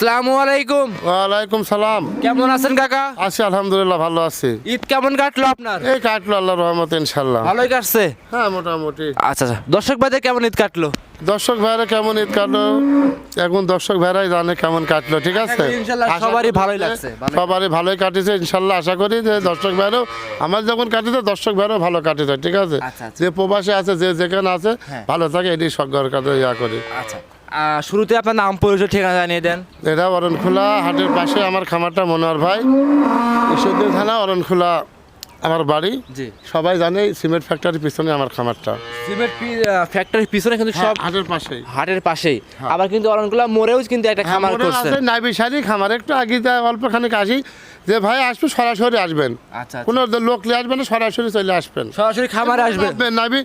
আসসালামু আলাইকুম। ওয়ালাইকুম সালাম। কেমন আছেন কাকা? আছি আলহামদুলিল্লাহ ভালো আছি। ঈদ কেমন কাটলো আপনার? এই কাটলো রহমত ভালোই কাটছে? হ্যাঁ মোটামুটি। আচ্ছা আচ্ছা দর্শক ভাইদের কেমন ঈদ কাটলো? দর্শক ভাইরা কেমন ঈদ কাটলো? এখন দর্শক ভাইরাই জানে কেমন কাটলো ঠিক আছে? সবারই ভালোই লাগছে, সবারই ভালোই কাটিছে ইনশাল্লাহ আশা করি যে দর্শক ভাইরাও আমার যখন কাটিছে দর্শক ভাইরাও ভালো কাটিছে ঠিক আছে? আচ্ছা, আচ্ছা। যে প্রবাসে আছে যে যেখানে আছে হ্যাঁ। ভালো থাকে এটি সজ্ঞর কাছে ইয়া করি। আচ্ছা। শুরুতে আপনার নাম পরিচয়, ঠিকানা জানিয়ে দেন। এটা অরণখোলা হাটের পাশে আমার খামারটা, মনোয়ার ভাই। ঈশ্বরদী থানা অরণখোলা আমার বাড়ি। জি। সবাই জানে সিমেন্ট ফ্যাক্টরির পিছনে আমার খামারটা। সিমেন্ট ফ্যাক্টরির পিছনে কিন্তু সব হাটের পাশে হাটের পাশেই। আবার কিন্তু অরণকুলা মোড়েও কিন্তু একটা খামার খামার করছে নাইবি শাড়ি খামার। একটু আগে যায় অল্প খানিক আসি যে ভাই আসবে সরাসরি আসবেন। আচ্ছা কোনো লোক নিয়ে আসবেন না সরাসরি চলে আসবেন। সরাসরি খামারে আসবেন। নাবি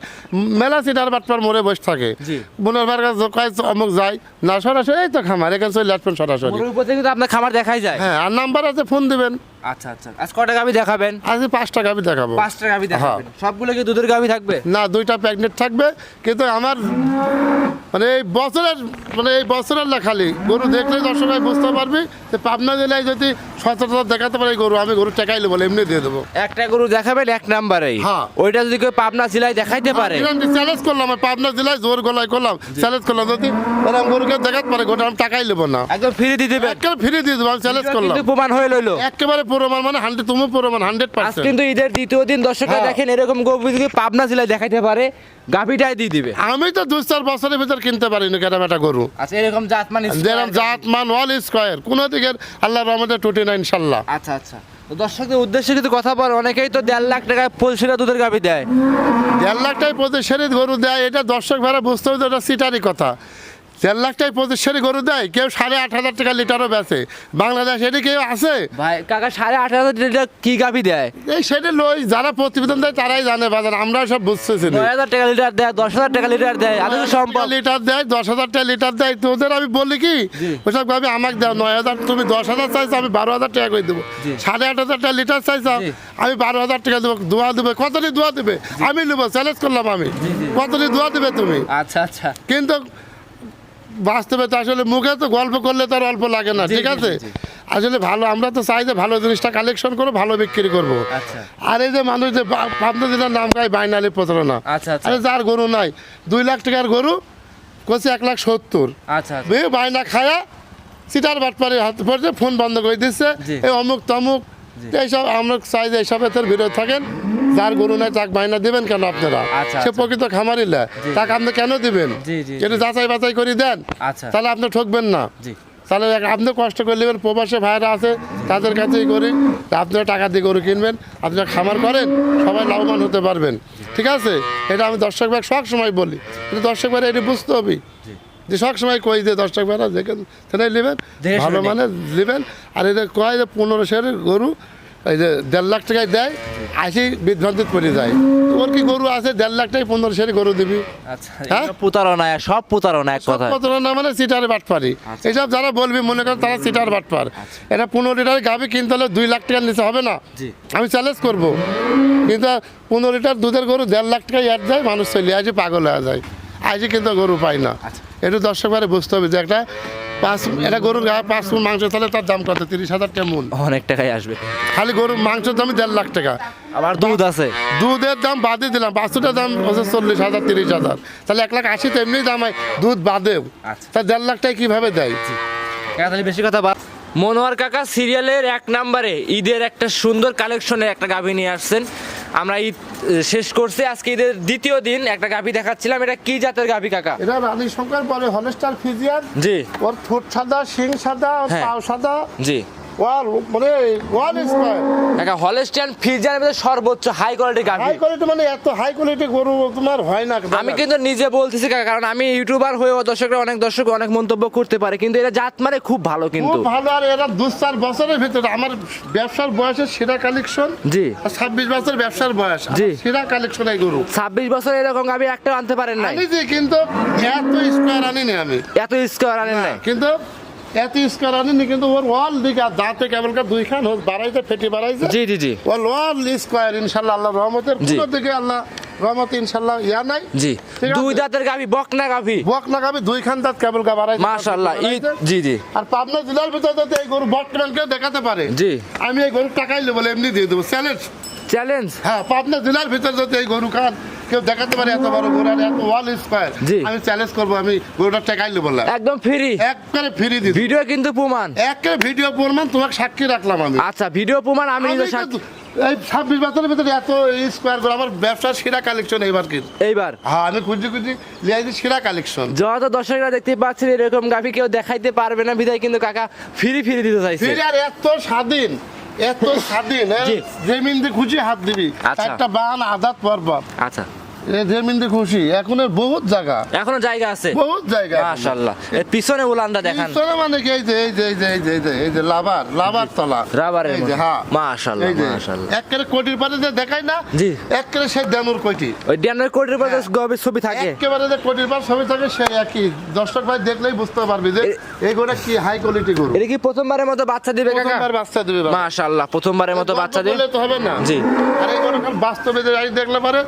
মেলা সিটার বাটপার মোড়ে বসে থাকে। জি। বোনের বার কাছে অমুক যায় না সরাসরি এই তো খামার এখানে চলে আসবেন সরাসরি। উপর থেকে কিন্তু আপনার খামার দেখাই যায়। হ্যাঁ আর নাম্বার আছে ফোন দিবেন। আচ্ছা আচ্ছা। আজ কটা গাবি দেখাবেন? আজ পাঁচটা গাবি দেখাবো। পাঁচটা গাবি দেখাবেন। সবগুলো কি দুধের গাবি থাকবে? না দুইটা প্যাকেট থাকবে কিন্তু আমার মানে এই বছরের মানে এই বছরের না খালি। গরু দেখলে দর্শকরা বুঝতে পারবি যে পাবনা জেলায় যদি সচেতনতা দেখাতে পারে গরু আমি গরু টেকাইলে বলে এমনি দিয়ে দেবো। একটা গরু দেখাবেন এক নাম্বারেই। হ্যাঁ। ওইটা যদি কেউ পাবনা জেলায় দেখাইতে পারে। চ্যালেঞ্জ করলাম আমি পাবনা জেলায় জোর গলায় করলাম চ্যালেঞ্জ করলাম যদি ওরকম গরুকে দেখাতে পারে গোটা আমি টাকাই নেব না। একদম ফ্রি দিয়ে দিবেন। একেবারে ফিরে দিয়ে দেবো আমি চ্যালেঞ্জ করলাম। প্রমাণ হয়ে লইলো। একেবারে প্রমাণ মানে হান্ড্রেড তুমি প্রমাণ হান্ড্রেড আজ পার্সেন্ট কিন্তু ঈদের দ্বিতীয় দিন দর্শকরা হ্যাঁ। দেখেন এরকম গরু যদি পাবনা জেলায় দেখাইতে পারে গাভিটাই দিয়ে দিবে। আমি তো দুই চার বছরের ভিতর কিনতে পারিনি কেন একটা গরু। আচ্ছা এরকম জাত মানে যেরকম জাত মান ওয়াল স্কোয়ার কোনো দিকের আল্লাহ রহমতে টুটি না ইনশাল্লাহ। আচ্ছা আচ্ছা। দর্শকদের উদ্দেশ্যে কিন্তু কথা বলে অনেকেই তো দেড় লাখ টাকায় পলসিরা দুধের গাভি দেয়। দেড় লাখটাই প্রতি সেরি গরু দেয় এটা দর্শক ভাড়া বুঝতে হবে এটা সিটারই কথা। দেড় লাখটাই প্রতি সেরি গরু দেয় কেউ সাড়ে আট হাজার টাকা লিটারও বেচে। বাংলাদেশ এটি কেউ আছে? ভাই কাকা সাড়ে আট হাজার লিটার কি গাভি দেয়? এই সেটি লই যারা প্রতিবেদন দেয় তারাই জানে বাজার আমরা সব বুঝতেছি নয় হাজার টাকা লিটার দেয় দশ হাজার টাকা লিটার দেয় কি সম্ভব? লিটার দেয় দশ হাজার টাকা লিটার দেয় তোদের আমি বলি কি ওসব ভাবি আমাকে দাও নয় হাজার তুমি দশ হাজার চাইছো আমি বারো হাজার টাকা করে দেবো। সাড়ে আট হাজার টাকা লিটার চাইছো আমি বারো হাজার টাকা দেবো দোয়া দেবে কতটি দোয়া দেবে? আমি নেব চ্যালেঞ্জ করলাম আমি। কতটি দোয়া দেবে তুমি? আচ্ছা আচ্ছা। কিন্তু বাস্তবে তো আসলে মুখে তো গল্প করলে তো অল্প লাগে না ঠিক আছে। আসলে ভালো আমরা তো চাই যে ভালো জিনিসটা কালেকশন করব ভালো বিক্রি করব আচ্ছা। আর এই যে মানুষ যে পাবনা জেলার নাম গায়ে বাইনালি প্রতারণা আচ্ছা। আরে যার গরু নাই দুই লাখ টাকার গরু করছে এক লাখ সত্তর আচ্ছা আচ্ছা। বাইনা খায়া সিটার বাটপারে হাত পড়ছে ফোন বন্ধ করে দিচ্ছে। এই অমুক তমুক এইসব আমরা চাই যে এইসব এতে বিরোধ থাকেন যার গরু নাই তাকে বাইনা দিবেন কেন আপনারা? আচ্ছা, সে আচ্ছা। প্রকৃত খামারি লা। তাকে আপনি কেন দিবেন? এটা যাচাই বাছাই করে দেন। আচ্ছা। তাহলে আপনি ঠকবেন না। তাহলে আপনি কষ্ট করে নেবেন প্রবাসে ভাইরা আছে তাদের কাছেই করি আপনারা টাকা দিয়ে গরু কিনবেন আপনারা খামার করেন সবাই লাভবান হতে পারবেন। ঠিক আছে? এটা আমি দর্শক ভাই সব সময় বলি। কিন্তু দর্শক ভাইরা এটা বুঝতে হবে। যে সব সময় কই যে দর্শক ভাইরা যেখানে সেটাই নেবেন ভালো মানে নেবেন। আর এটা কয় যে পনেরো শেয়ারের গরু এই যে দেড় লাখ টাকায় দেয় আসি বিভ্রান্তিত পড়ে যায়। তোমার কি গরু আছে? দেড় লাখ টাকায় পনেরো শেয়ারে গরু দিবি। আচ্ছা হ্যাঁ? প্রতারণা সব প্রতারণা এক কথা না মানে সিটার বাটপারি। আচ্ছা। এইসব যারা বলবি মনে করেন তারা সিটার বাটপার। এটা পনেরো লিটার গাভি কিনতে হলে দুই লাখ টাকার নিচে হবে না। আমি চ্যালেঞ্জ করব। কিন্তু পনেরো লিটার দুধের গরু দেড় লাখ টাকায় অ্যাড যায় মানুষ চলে আসে পাগল হয়ে যায়। আজই কিন্তু গরু পায় না। আচ্ছা। একটু দর্শক বুঝতে হবে যে একটা পাঁচ এটা গরুর গায়ে পাঁচ মন মাংস তাহলে তার দাম কত? তিরিশ হাজার টাকা মন অনেক টাকাই আসবে। খালি গরুর মাংসের দামই দেড় লাখ টাকা। আবার দুধ আছে? দুধের দাম বাদে দিলাম। বাছুরের দাম হচ্ছে চল্লিশ হাজার তিরিশ হাজার। তাহলে এক লাখ আশি তো এমনি দাম হয় দুধ বাদেও। আচ্ছা। তা দেড় লাখ টাকা কীভাবে দেয়? তাহলে বেশি কথা বাদ। মনোয়ার কাকা সিরিয়ালের এক নাম্বারে ঈদের একটা সুন্দর কালেকশনের একটা গাভী নিয়ে আসছেন। আমরা ঈদ শেষ করছি। আজকে ঈদের দ্বিতীয় দিন একটা গাভী দেখাচ্ছিলাম। এটা কি জাতের গাভী কাকা? এটা রানী শঙ্কর পরে হলস্টার ফিজিয়ান। জি। ওর ঠোঁট সাদা শিং সাদা হ্যাঁ। পাও সাদা। জি। মানে হলেস্টিয়ান মধ্যে সর্বোচ্চ হাই কোয়ালিটির গাভী। হাই কোয়ালিটি মানে এত হাই কোয়ালিটি গরু তোমার হয় না আমি কিন্তু নিজে বলতেছি কারণ আমি ইউটিউবার হয়েও দর্শকরা অনেক দর্শক অনেক মন্তব্য করতে পারে কিন্তু এটা জাত মানে খুব ভালো কিন্তু। খুব ভালো আর এরা দু চার বছরের ভিতরে আমার ব্যবসার বয়সের সেরা কালেকশন জি। আর ছাব্বিশ বছর ব্যবসার বয়স জি। সেরা কালেকশন এই গরু। ছাব্বিশ বছর এরকম গাভী একটা আনতে পারেন আনিছি কিন্তু এত স্কোয়ার আনিনি আমি। এত স্কোয়ার আনেন নাই? কিন্তু এত কিন্তু ওর ওয়াল দিকে আর দাঁতে দুইখান হোক বাড়াইতে ফেটে বাড়াইছে। জি জি জি। ওয়াল স্কোয়ার ইনশাল্লাহ আল্লাহ রহমতের। কোনো দিকে আল্লাহ রহমত ইয়া নাই। জি। ঠিক দুই দাঁতের গাভি বকনা গাভি। বক না গাবি দুই খান দাঁত কেবল গা বাড়াই মাশাআল্লাহ ঈদ। জি জি। আর পাবনা জেলার ভিতরে যদি এই গরু বর্তমানকে দেখাতে পারে জি। আমি এই গরু টাকাই নেব এমনি দিয়ে দেবো। চ্যালেঞ্জ চ্যালেঞ্জ হ্যাঁ পাবনা জেলার ভিতরে যদি এই গরু খান কেউ দেখাতে পারে এত বড় আর এত ওয়াল স্কোয়ার। আমি চ্যালেঞ্জ করব আমি গরুটা টাকাই নেব বললাম। একদম ফ্রি একবারে ফ্রি দিই ভিডিও কিন্তু প্রমাণ। একে ভিডিও প্রমাণ তোমাকে সাক্ষী রাখলাম আমি। আচ্ছা ভিডিও প্রমাণ আমি আমি নিজে সাক্ষী- এই ছাব্বিশ বছরের ভিতরে এত স্কোয়ার করে আমার ব্যবসার সেরা কালেকশন এবার কিন্তু। এইবার। হ্যাঁ আমি খুঁজি খুঁজি লিয়াইছি সেরা কালেকশন যত দর্শকরা দেখতে পাচ্ছেন এরকম গাভি কেউ দেখাইতে পারবে না। বিদায় কিন্তু কাকা ফ্রি ফ্রি দিতে চাইছে। ফির আর এত স্বাধীন। এত স্বাধীন জি। জেমিন দিয়ে খুঁজে হাত দিবি আচ্ছা। একটা বান আদাত পর্বত আচ্ছা এ খুশি। এখন বহুত জায়গা। এখনও জায়গা আছে? বহুত জায়গা। মাশাআল্লাহ। এর পিছনে উলানটা দেখান। পিছনে মানে কি? এই যে এই যে এই যে এই যে এই যে এই যে লাভার লাভার তলা। রাবারের এই যে মতো। হ্যাঁ। মাশাআল্লাহ, মাশাআল্লাহ। একেবারে কোটির পারে যে দেখাই না জি। একেবারে সেই দানুর কোটি ওই ডিয়ানের কোটের পর হ্যাঁ। ছবি থাকে। একেবারে যে কোটির পার ছবি থাকে সে একই। দর্শক ভাই দেখলেই বুঝতে পারবি যে এই কি হাই কোয়ালিটি গরু। এটা কি প্রথমবারের মতো বাচ্চা দিবে কাকা? প্রথমবার বাচ্চা দিবে। মাশাআল্লাহ প্রথমবারের মতো বাচ্চা দিবে। তো হবে না। জি। আর এই গরু বাস্তবে দেখলে পারে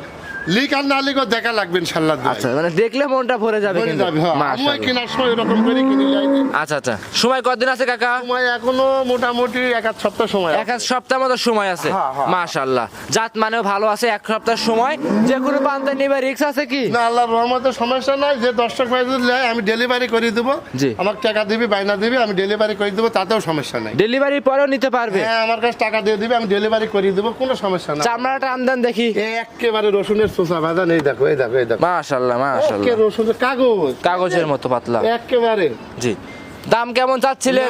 লিক আর না লিকও দেখা লাগবে ইনশাল্লাহ আচ্ছা মানে দেখলে মনটা ভরে যাবে কিন্তু। যাবে হ্যাঁ আমি মাশাআল্লাহ। কেনার সময় এরকম করে কিনে যাইনি আচ্ছা আচ্ছা। সময় কতদিন আছে কাকা? সময় এখনও মোটামুটি এক আধ সপ্তাহ সময় এক এক সপ্তাহ মতো সময় আছে। হ্যাঁ, হ্যাঁ। মাশাআল্লাহ। জাত মানেও ভালো আছে এক সপ্তাহ সময়। যে কোনো পান্তা নিবে রিক্স আছে কি? না আল্লাহর রহমতের সমস্যা নাই। যে দর্শক ভাই যদি আমি ডেলিভারি করে দেবো। জি। আমাকে টাকা দিবি বাইনা দিবি আমি ডেলিভারি করে দেবো তাতেও সমস্যা নাই। ডেলিভারি পরেও নিতে পারবে? হ্যাঁ আমার কাছে টাকা দিয়ে দিবি আমি ডেলিভারি করে দেবো কোনো সমস্যা নাই। চামড়াটা আমদান দেখি। একেবারে রসুনের চোষা বাঁধা নেই দেখো এই দেখো এই দেখো। মাশাআল্লাহ একে কাগজ। কাগজের মতো পাতলা। একেবারে। জি। দাম কেমন চাচ্ছিলেন?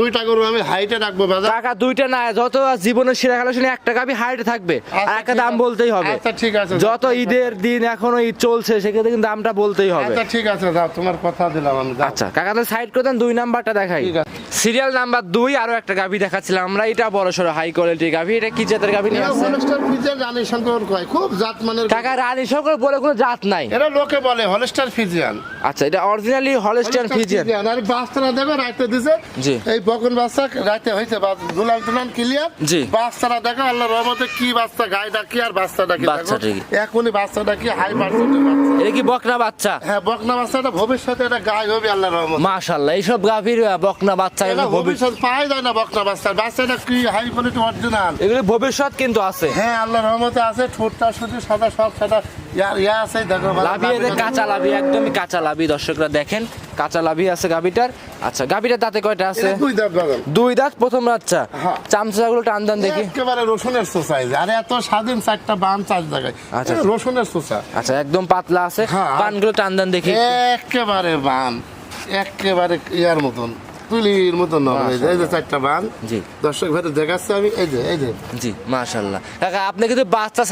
দুইটা গরু আমি হাইটে রাখব টাকা দুইটা না যত জীবনের সেরা খেলা শুনে একটা গাবি হাইটে থাকবে। আর আচ্ছা, একটা দাম বলতেই হবে। আচ্ছা ঠিক আছে যত ঈদের দিন এখনও ঈদ চলছে সেক্ষেত্রে কিন্তু দামটা বলতেই হবে। আচ্ছা ঠিক আছে যাও তোমার কথা দিলাম আমি। আচ্ছা কাকাদের সাইড করে দেন দুই নাম্বারটা দেখাই। ঠিক আছে। সিরিয়াল নাম্বার দুই আরও একটা গাভি দেখাচ্ছিলাম আমরা এটা বড় সড়ো হাই কোয়ালিটি গাভি এটা কি জাতের গাভি নিয়ে এরা হলস্টার ফিজিয়ান রানী শঙ্কর কয় খুব জাত মানের কাকা রানী সকল বলে কোনো জাত নাই। এরা লোকে বলে হলস্টার ফিজিয়ান। আচ্ছা এটা অরিজিনালি হলস্টিয়ান ফিজিয়ান। আর বাচ্চারা দেখো রাইতে দিছে। জি। এই বকন বাচ্চা রাইতে হয়েছে দুলান তুলান ক্লিয়ার জি। বাচ্চারা দেখো আল্লাহ রহমতে কি বাচ্চা গায়ে ডাকি আর বাচ্চা ডাকি বাচ্চা দেখো। এখনই বাচ্চাটা কি হাই পার্সেন্টের বাচ্চা। এটা কি বকনা বাচ্চা? হ্যাঁ বকনা বাচ্চাটা ভবিষ্যতে এটা গায়ে হবে আল্লাহ রহমত। মাশাল্লাহ এইসব গাভীর বকনা বাচ্চা এগুলো ভবিষ্যৎ ভবিষ্যৎ যায় না বকনা বাচ্চা। বাচ্চাটা কি হাই কোয়ালিটি অরিজিনাল এগুলো ভবিষ্যৎ কিন্তু আছে। হ্যাঁ আল্লাহ রহমতে আছে ঠোঁটটা শুধু সাদা সব সাদা ইয়া ইয়া আছে দেখো লাভি- কাঁচা লাভি একদমই কাঁচা লাভি। দর্শকরা দেখেন কাঁচা লাভি আছে গাভিটার। আচ্ছা গাভিটার দাঁতে কয়টা আছে? দুই দাঁত দুই দাঁত প্রথম বাচ্চা। হ্যাঁ। চামচাগুলো টান টান দেখি। একেবারে রসুনের সোসাইজ আর এত স্বাধীন চারটা বান চার জায়গায়। আচ্ছা। রসুনের সোসা আচ্ছা একদম পাতলা আছে। হ্যাঁ। পানগুলো টান টান দেখি। একেবারে বান। একেবারে ইয়ার মতন। তুলির নরম এই যে- চারটা বান। জি। দর্শক ভাই দেখাচ্ছে আমি। এই যে এই যে। জি কাকা আপনি কিন্তু বাচ্চা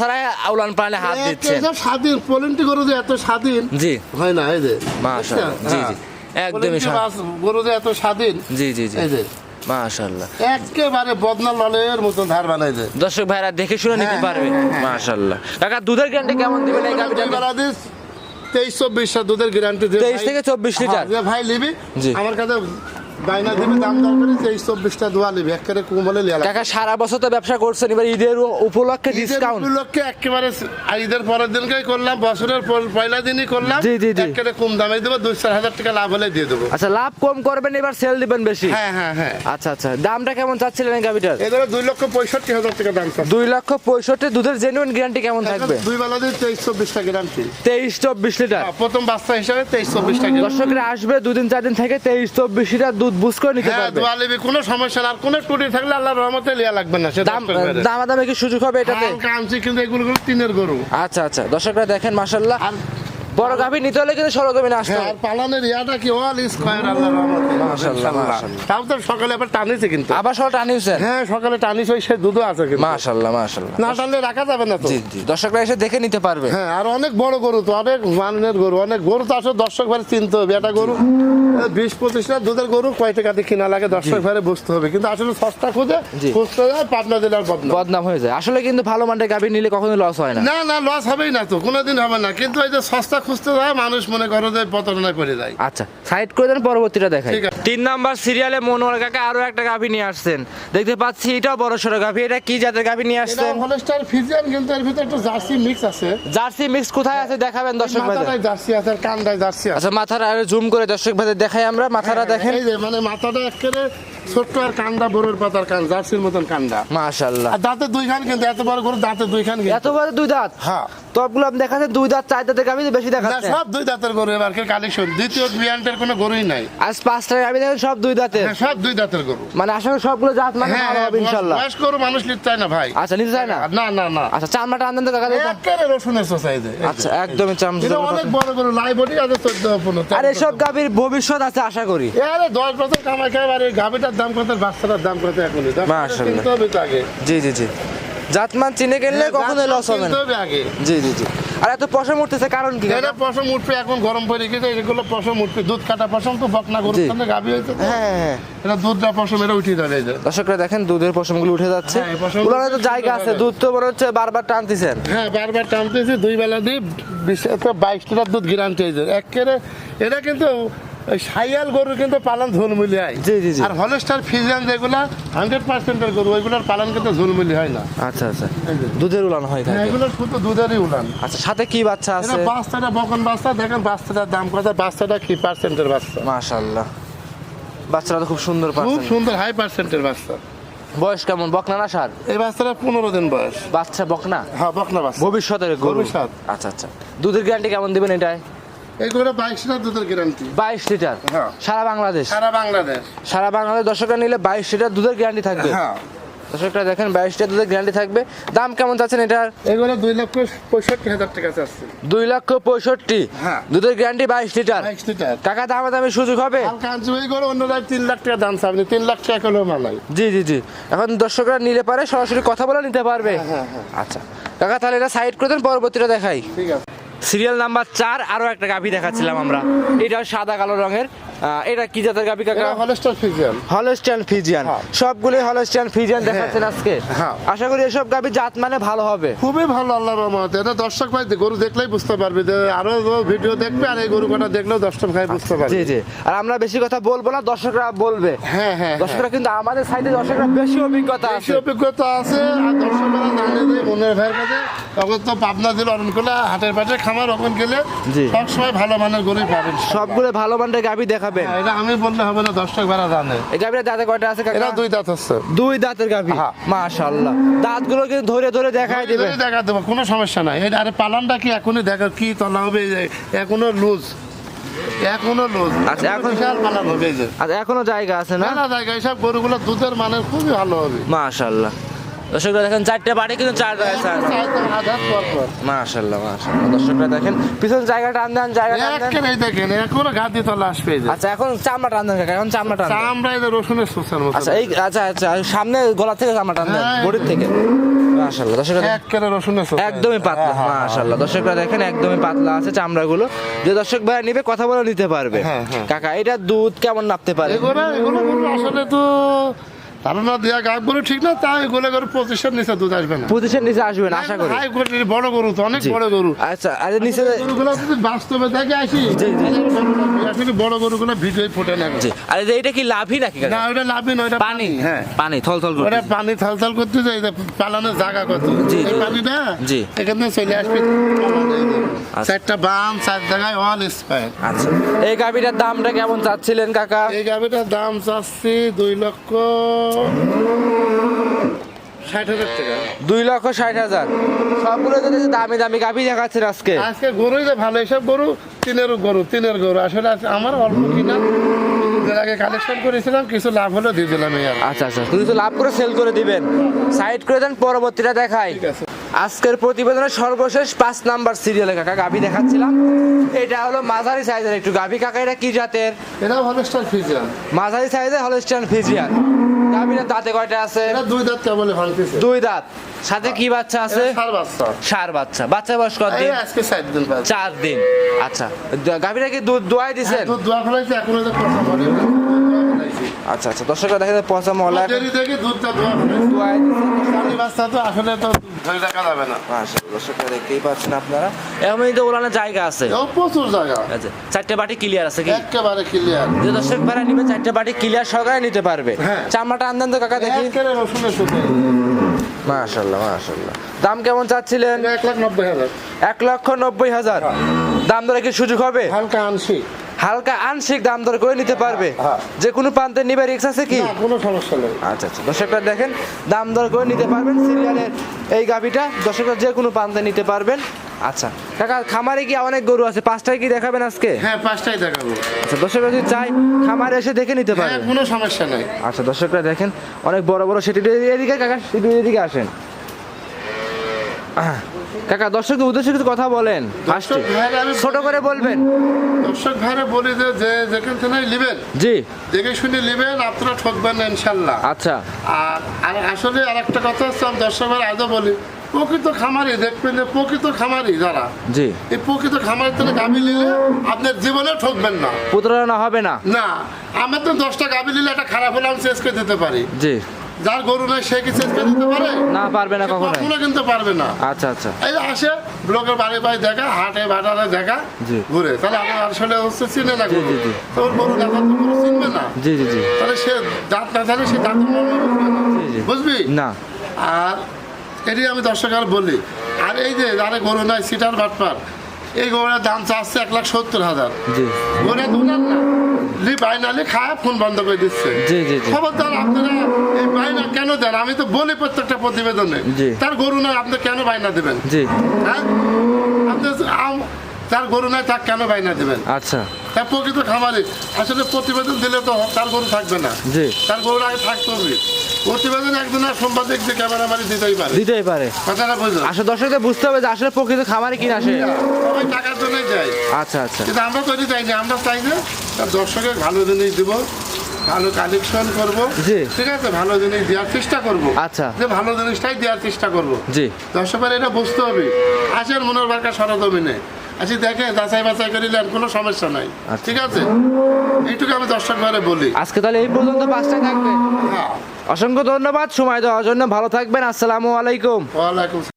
আউলান পালে হাত দিচ্ছেন। স্বাধীন। পোলেন্টি যে এত স্বাধীন জি। হয় না এই যে। মাশাআল্লাহ, জি, হ্যাঁ। জি। একদমই গরু যে এত স্বাধীন? জি জি জি। মাশাল্লাহ একেবারে বদনা ললের মতন ধার বানাই দর্শক ভাইরা দেখে শুনে নিতে হ্যাঁ, পারবে। হ্যাঁ, হ্যাঁ। মাশাল্লাহ কাকা দুধের গ্যারান্টি কেমন দিবেন এই গাভিটা তেইশ চব্বিশ দুধের গ্যারান্টি 23 থেকে 24 লিটার? ভাই নিবি। জি। আমার কাছে বাইনা দিবি দাম দর করে তেইশ চব্বিশটা দোয়া নিবি একেবারে কুমলে লিয়া কাকা সারা বছর তো ব্যবসা করছেন এবার ঈদের উপলক্ষে ডিসকাউন্ট লক্ষ্যে একেবারে ঈদের পরের দিনকেই করলাম বছরের পয়লা দিনই করলাম জি, জি, জি। একেবারে কম দামে দেবো দুই চার হাজার টাকা লাভ হলে দিয়ে দেবো। আচ্ছা লাভ কম করবেন এবার সেল দিবেন বেশি? হ্যাঁ হ্যাঁ হ্যাঁ। আচ্ছা আচ্ছা দামটা কেমন চাচ্ছিলেন এই গাভিটার? এদের দুই লক্ষ পঁয়ষট্টি হাজার টাকা দাম চাচ্ছে। দুই লক্ষ পঁয়ষট্টি দুধের জেনুইন গ্যারান্টি কেমন থাকবে? দুই বেলা দিয়ে তেইশ চব্বিশটা গ্যারান্টি তেইশ চব্বিশ লিটার। প্রথম বাচ্চা হিসাবে তেইশ চব্বিশটা দর্শকরা আসবে দুদিন চার দিন থেকে তেইশ চব্বিশ লিটার দুধ বুঝ করে নিতে হ্যাঁ পারবে। দোয়া নিবি কোনো সমস্যা না আর কোনো টুটি থাকলে আল্লাহ রহমতে লিয়া লাগবে না সে দাম ভাইদের। দামাদামে কি সুযোগ হবে এটাতে? হালকা কিন্তু এগুলো গরু তিনের গরু। আচ্ছা আচ্ছা। দর্শকরা দেখেন মাসাল্লাহ আর বড় গাভি নিতে হলে কিন্তু হ্যাঁ, আর পালানের ইয়াটা কি? অল স্কয়ার আল্লাহ রহমতে। মাশাআল্লাহ, তাও তো সকালে আবার টানিছে কিন্তু। আবার সব টানিয়েছেন হ্যাঁ সকালে টানিস ওই সে দুধও আছে কিন্তু। না টানলে রাখা যাবে না তো। জি জি। দর্শকরা এসে দেখে নিতে পারবে। হ্যাঁ আর অনেক বড় গরু তো অনেক মানের গরু অনেক গরু তো আসলে দর্শক ভাই চিনতে হবে। একটা গরু বিশ পঁচিশ লিটার দুধের গরু কয় টাকা দিয়ে কিনা লাগে দর্শক ভাই বুঝতে হবে। কিন্তু আসলে সস্তা খুঁজে খুঁজতে যায় পাবনা জেলার বদনা বদনাম হয়ে যায়। আসলে কিন্তু ভালো মানের গাভি নিলে কখনো লস হয় না। না না লস হবেই না তো কোনোদিন হবে না। কিন্তু এই যে সস্তা খুঁজতে যায় মানুষ মনে করো যে প্রতারণা করে যায় আচ্ছা সাইড করে দেন পরবর্তীটা দেখাই। ঠিক আছে। তিন নাম্বার সিরিয়ালে মনোয়ার কাকা আরও একটা গাভী নিয়ে আসছেন। দেখতে পাচ্ছি এটাও বড় সড়ো গাভী এটা কি জাতের গাভী নিয়ে এটা আসছেন? হলস্টার ফিজিয়ান কিন্তু এর ভিতরে একটু জার্সি মিক্স আছে। জার্সি মিক্স কোথায় আছে দেখাবেন দর্শক ভাইদের? মাথাটায় জার্সি আছে আর কান্দায় জার্সি আছে। আচ্ছা মাথার আর জুম করে দর্শক ভাইদের দেখাই আমরা মাথাটা দেখেন। এই যে মানে মাথাটা একেবারে ছোট্ট আর কান্দা বড়ের পাতার কান জার্সির মতন কান্দা। মাশাআল্লাহ। দাঁতে কিন্তু এত বড় দাঁতে কিন্তু। এত বড় দুই দাঁত? হ্যাঁ। সবগুলো আপনি দেখাচ্ছেন দুই দাঁত চার দাঁতের গাভী বেশি দেখাচ্ছে সব দুই দাঁতের গরু এবার কালেকশন দ্বিতীয় বিয়ান্টের কোনো গরুই নাই। আজ পাঁচটা গাভী দেখেন সব দুই দাঁতের। হ্যাঁ, সব দুই দাঁতের গরু। মানে করি সবগুলো জাত মানে হ্যাঁ ভালো হবে ইনশাল্লাহ বয়স গরু মানুষ নিতে চায় না ভাই। আচ্ছা নিতে চায় না? না না না আচ্ছা চামড়াটা আনতেন তো কাকা একেবারে রসুনের সোসাইটি আচ্ছা একদমই চামড়া অনেক বড় গরু লাই বডি আছে আর এসব গাভীর ভবিষ্যৎ আছে আশা করি। আরে দশ বছর কামাই খাই আর এই গাভিটার দাম কত? বাচ্চাটার দাম কত এখন। কিনতে হবে তো আগে। জি জি জি। জাতমান চিনে কিনলে কখনোই লস হবে না। আগে। জি জি জি। আর এত পশম উঠতেছে কারণ কি? এটা পশম উঠবে এখন গরম পড়ে গেছে এগুলো পশম উঠবে। দুধ কাটা পশম তো বকনা গরুর সঙ্গে হয়েছে হ্যাঁ হ্যাঁ। এটা দুধটা পশম এটা এই যে। দর্শকরা দেখেন দুধের পশমগুলো উঠে যাচ্ছে। হ্যাঁ, ওগুলো তো জায়গা আছে দুধ তো মনে হচ্ছে বারবার টানতেছেন। হ্যাঁ বারবার টানতেছি দুই বেলা দিয়ে বিশেষ বাইশ লিটার দুধ গ্যারান্টি হয়েছে একেবারে এটা কিন্তু ওই সাইয়াল গরু কিন্তু পালন ঝুলমুলি হয়। জি, জি, জি। আর হলস্টার ফিজিয়ান যেগুলা হান্ড্রেড পার্সেন্টের গরু ওইগুলোর পালন কিন্তু ঝুলমুলি হয় না। আচ্ছা আচ্ছা। দুধের উলান হয় হ্যাঁ, থাকে এগুলো শুধু দুধেরই উলান। আচ্ছা সাথে কি বাচ্চা আছে? বাচ্চাটা বকন বাচ্চা দেখেন বাচ্চাটার দাম কত বাচ্চাটা কি পার্সেন্টের বাচ্চা? মাশাআল্লাহ। বাচ্চারা তো খুব সুন্দর খুব সুন্দর হাই পার্সেন্টের বাচ্চা। বয়স কেমন? বকনা না সার? এই বাচ্চাটা পনেরো দিন বয়স। বাচ্চা বকনা? হ্যাঁ বকনা বাচ্চা। ভবিষ্যতের গরু। ভবিষ্যৎ। আচ্ছা আচ্ছা। দুধের গ্যারান্টি কেমন দিবেন এটায়? লিটার দুধের গ্যারান্টি বাইশ লিটার? হ্যাঁ। সারা বাংলাদেশ? সারা বাংলাদেশ। সারা বাংলাদেশ দর্শকরা নিলে বাইশ লিটার দুধের গ্যারান্টি থাকবে। হ্যাঁ। দর্শকরা দেখেন বাইশ লিটার দুধের গ্যারান্টি থাকবে। দাম কেমন চাচ্ছেন এটার? এগুলো দুই লক্ষ পঁয়ষট্টি হাজার টাকা চাচ্ছে। দুই লক্ষ হ্যাঁ। দুধের গ্যারান্টি বাইশ লিটার? বাইশ লিটার। টাকা দামে দামে সুযোগ হবে? করে লাখ টাকা দাম লাখ টাকা মালাই জি জি জি। এখন দর্শকরা নিলে পারে সরাসরি কথা বলে নিতে পারবে। হ্যাঁ, হ্যাঁ। আচ্ছা। কাকা তাহলে এটা সাইড করে দেন পরবর্তীটা দেখাই। ঠিক আছে। সিরিয়াল নাম্বার চার আরও একটা গাভি দেখাচ্ছিলাম আমরা। এটাও সাদা কালো রঙের। এটা কি জাতের গাভি কাকা? এটা ফিজিয়ান হলস্টাইন ফিজিয়ান হ্যাঁ। সবগুলো হলস্টাইন ফিজিয়ান দেখাচ্ছেন আজকে? হ্যাঁ। আশা করি এসব গাভি জাত মানে ভালো হবে। খুবই ভালো আল্লাহ রহমত। এটা দর্শক ভাই গরু দেখলেই বুঝতে পারবে যে আরও ভিডিও দেখবে আর এই গরু কটা দেখলেও দর্শক ভাই বুঝতে পারবে। জি। জি আর আমরা বেশি কথা বলব না দর্শকরা বলবে। হ্যাঁ হ্যাঁ দর্শকরা কিন্তু আমাদের সাইডে দর্শকরা বেশি অভিজ্ঞতা বেশি আছে। অভিজ্ঞতা আছে আর দর্শকরা জানে যে মনের ভাইয়ের কাছে তখন তো পাবনা দিল অরণকুলা হাটের পাশে খামার ওখান গেলে জি। সব সময় ভালো মানের গরুই পাবেন। সবগুলো ভালো মানের গাভি দেখাবেন। হ্যাঁ, এটা আমি বললে হবে না দর্শক ভাড়া জানে। এই গাভিটা দাঁতে কয়টা আছে কাকা? এটা দুই দাঁত হচ্ছে দুই দাঁতের গাভি? হ্যাঁ। মাশাআল্লাহ। দাঁতগুলো কিন্তু ধরে ধরে দেখাই দিবে দেখা দেবো কোনো সমস্যা নাই। এটা আরে পালানটা কি এখনই দেখা কি তলা হবে এখনও লুজ। এখনও লুজ। আচ্ছা, এখন- বিশাল পালান হবে আচ্ছা এখনও জায়গা আছে না? না জায়গা এইসব গরুগুলো দুধের মানের খুবই ভালো হবে। মাশাআল্লাহ। দর্শকরা দেখেন চারটে বাড়ি কিন্তু চার জায়গায় মাশাআল্লাহ দর্শকরা দেখেন পিছন জায়গাটা টান দেন জায়গা টান দেখেন এখনও গাদি তলা আসবে আচ্ছা এখন চামড়া টান দেন এখন চামড়া টান। চামড়া এই রসুনের মতো। আচ্ছা এই আচ্ছা আচ্ছা সামনে গলা থেকে চামড়া টান দেন হ্যাঁ। বডির থেকে। দর্শকরা একেবারে রসুনের একদমই পাতলা হ্যাঁ, হ্যাঁ, মাশাআল্লাহ। দর্শকরা দেখেন একদমই পাতলা আছে চামড়াগুলো। যে দর্শক ভাই নিবে কথা বলে নিতে পারবে। কাকা এটা দুধ কেমন নাপতে পারে? এগুলো এগুলো আসলে তো গাছ গরু ঠিক না তাই গরু পঁচিশের নিচে দুধ আসবে না পজিশন নিচে আসবে না আশা করি হাই কোয়ালিটির বড় গরু তো অনেক বড় গরু আচ্ছা আর নিচে গরুগুলো যদি বাস্তবে আসি। আসলে বড় গরুগুলো ভিডিও ফুটে না জি আর এই যে এটা কি লাভই নাকি কাকা? না ওটা লাভই নয় ওটা পানি হ্যাঁ পানি থল থল করে ওটা পানি থাল থাল করতে পালানোর জায়গা কত জি, এই জি। পানিটা জি। এখানে চলে আসবে এই। আচ্ছা। চারটা বাম চার জায়গায় অল স্পায়ার আচ্ছা এই গাভিটার দামটা কেমন চাচ্ছিলেন কাকা এই গাভিটার দাম চাচ্ছি দুই লক্ষ ষাট হাজার টাকা। দুই লক্ষ ষাট হাজার। সবগুলো যদি দামি দামি গাভি দেখাচ্ছেন আজকে। আজকে গরুই যে ভালো এসব গরু তিনের গরু তিনের গরু। আসলে আমার অল্প কিনা। আগে কালেকশন করেছিলাম কিছু লাভ হলে দিয়ে দিলাম আচ্ছা আচ্ছা তো লাভ করে সেল করে দিবেন। সাইড করে দেন পরবর্তীটা দেখাই। ঠিক আছে। আজকের প্রতিবেদনের সর্বশেষ পাঁচ নাম্বার সিরিয়ালে কাকা গাভি দেখাচ্ছিলাম। এটা হলো মাঝারি সাইজের একটু গাভি। কাকা এটা কি জাতের? এটা ভালো স্টার ফিজিয়ান মাঝারি সাইজের হলস্টাইন ফিজিয়ান গাভিটার দাঁতে কয়টা আছে? এটা দুই দাঁত কেবল ভাঙতেছে। দুই দাঁত। সাথে কি বাচ্চা আছে? এটা বাচ্চা। সার বাচ্চা। বাচ্চা বয়স কত দিন? আজকে সাত দিন চার দিন। আচ্ছা গাভিটা কি দুধ দোয়াই দিছেন? দুধ দোয়া ফেলাইছে এখন এটা কথা বলে আচ্ছা আচ্ছা দর্শকরা দেখেন পচা মহলা দেরি দুধটা দোয়া ফেলাইছে। দোয়াই দিছেন। বাচ্চা তো আসলে তো ধরে রাখা যাবে না। মাশাআল্লাহ দর্শকরা দেখতেই পাচ্ছেন আপনারা। এমনই তো ওলানের জায়গা আছে। প্রচুর জায়গা। আচ্ছা চারটে বাটি ক্লিয়ার আছে কি? একেবারে ক্লিয়ার যে দর্শক ভাড়া নিবে চারটে বাটি ক্লিয়ার সহকারে নিতে পারবে। হ্যাঁ। চামড়াটা আনদেন তো কাকা দেখি। একেবারে রসুনের সুতো মাশাআল্লাহ মাশাআল্লাহ। দাম কেমন চাচ্ছিলেন? এক লাখ নব্বই হাজার। এক লক্ষ নব্বই হাজার। দাম দরে কি সুযোগ হবে? হালকা আনছি। হালকা আংশিক দাম দর করে নিতে পারবে। হ্যাঁ। যে কোনো প্রান্তে নিবে রিক্স আছে কি? কোনো সমস্যা নেই। আচ্ছা আচ্ছা। দর্শকরা দেখেন দাম দর করে নিতে পারবেন সিরিয়ালের এই গাভিটা। দর্শকরা যে কোনো প্রান্তে নিতে পারবেন। আচ্ছা কাকা খামারে কি অনেক গরু আছে? পাঁচটায় কি দেখাবেন আজকে? হ্যাঁ পাঁচটাই দেখাবো। আচ্ছা দর্শকরা যদি চাই খামারে এসে দেখে নিতে হ্যাঁ পারবেন কোনো সমস্যা নেই। আচ্ছা দর্শকরা দেখেন অনেক বড় বড় সেটি এদিকে কাকা সেটি এদিকে আসেন। আহ, কাকা দর্শকদের উদ্দেশ্যে কিছু কথা বলেন। ফার্স্টে। দর্শক ভাইরা আমি ছোট করে বলবেন। দর্শক ভাইরা বলি যে যে যেখান থেকে নেবেন জি। দেখে শুনে নেবেন আপনারা ঠকবেন না ইনশাল্লাহ। আচ্ছা। আর আর আসলে আর একটা কথা হচ্ছে আমি দর্শক ভাইরা আজও বলি প্রকৃত খামারি দেখবেন যে প্রকৃত খামারি যারা জি। এই প্রকৃত খামারের থেকে গাবি নিলে আপনার জীবনে ঠকবেন না। প্রতারণা হবে না। না আমার তো দশটা গাবি নিলে একটা খারাপ হলে আমি শেষ করে দিতে পারি। জি। যার গরু নাই সে কি করে দিতে পারে? না পারবে না কখনো কখনো কিন্তু পারবে না। আচ্ছা আচ্ছা। এই আসে ব্লকের বাড়ি বাড়ি দেখা হাটে বাজারে দেখা। ঘুরে। তাহলে আমার আসলে হচ্ছে চিনে না গরু। জি, জি। তো ওর গরু দেখা তো গরু চিনবে না। জি জি জি। তাহলে সে দাঁত না থাকলে সে দাঁত। বুঝবি? না। আর এটি আমি দর্শক আর বলি। আর এই যে যারা গরু নাই সিটার বাটপার এই গরুর দাম চাচ্ছে এক লাখ সত্তর হাজার। জি। গরু দুনার না? লি বাইনালি খায় ফোন বন্ধ করে দিচ্ছে। জি জি খবরদার আপনারা এই বাইনা কেন দেন? আমি তো বলি প্রত্যেকটা প্রতিবেদনে। জি। তার গরু নয় আপনি কেন বাইনা দেবেন? জি। হ্যাঁ? আপনি তার গরু নাই তার কেন বাইনা দেবেন? আচ্ছা। তার প্রকৃত খামারে। আসলে প্রতিবেদন দিলে তো তার গরু থাকবে না? জি। তার গরু আগে থাকতে হবে। প্রতিবেদন একদিন আর সম্পাদক যে ক্যামেরা মারি দিতেই পারে। দিতেই পারে। কথাটা বুঝলো? আসলে দর্শকদের বুঝতে হবে যে আসলে প্রকৃত খামারে কিনা আসে সবাই টাকার জন্যই যায়। আচ্ছা আচ্ছা। কিন্তু আমরা তৈরি চাই না আমরা চাই তার দর্শকের ভালো জিনিস দিব ভালো কালেকশন করব জি। ঠিক আছে ভালো জিনিস দেওয়ার চেষ্টা করব। আচ্ছা। যে ভালো জিনিসটাই দেওয়ার চেষ্টা করব। জি। দর্শকের এটা বুঝতে হবে। আসেন মনের বারকা সরজমিনে। আসি দেখে যাচাই বাছাই করে নেন কোনো সমস্যা নাই। আচ্ছা। ঠিক আছে? এইটুকু আমি দর্শক ঘরে বলি। আজকে তাহলে এই পর্যন্ত পাঁচটা থাকবে। হ্যাঁ। অসংখ্য ধন্যবাদ। সময় দেওয়ার জন্য ভালো থাকবেন। আসসালামু আলাইকুম। ওয়ালাইকুম